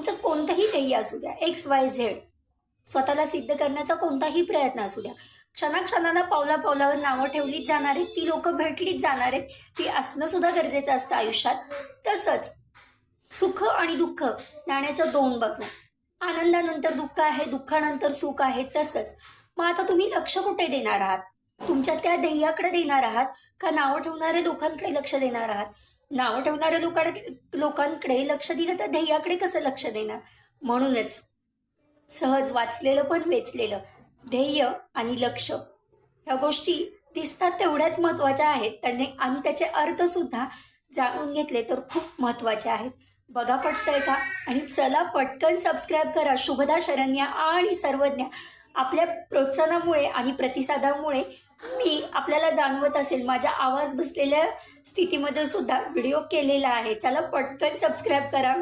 तुमचं कोणतंही ध्येय असू द्या एक्स वाय झेड स्वतःला सिद्ध करण्याचा कोणताही प्रयत्न असू द्या. क्षणाक्षणाला पावला पावलावर नावं ठेवलीच जाणार आहेत ती लोक भेटलीच जाणार आहेत ती असणं सुद्धा गरजेचं असतं आयुष्यात. तसंच सुख आणि दुःख नाण्याच्या दोन बाजू. आनंदानंतर दुःख आहे दुःखानंतर सुख आहे तसंच. मग आता तुम्ही लक्ष कुठे देणार आहात? तुमच्या त्या ध्येयाकडे देणार आहात का नावं ठेवणाऱ्या लोकांकडे लक्ष देणार आहात? नावं ठेवणाऱ्या लोकांकडे लोकांकडे लक्ष दिलं तर ध्येयाकडे कसं लक्ष देणार? म्हणूनच सहज वाचलेलं पण वेचलेलं. ध्येय आणि लक्ष ह्या गोष्टी दिसतात तेवढ्याच महत्त्वाच्या आहेत. त्याने आणि त्याचे अर्थसुद्धा जाणून घेतले तर खूप महत्त्वाचे आहेत. बघा पटतंय का आणि चला पटकन सबस्क्राईब करा. शुभदा शरण्या आणि सर्वज्ञ. आपल्या प्रोत्साहनामुळे आणि प्रतिसादामुळे मी आपल्याला जाणवत असेल माझ्या आवाज बसलेल्या स्थितीमध्ये सुद्धा व्हिडिओ केलेला आहे. चला पटकन सबस्क्राईब करा.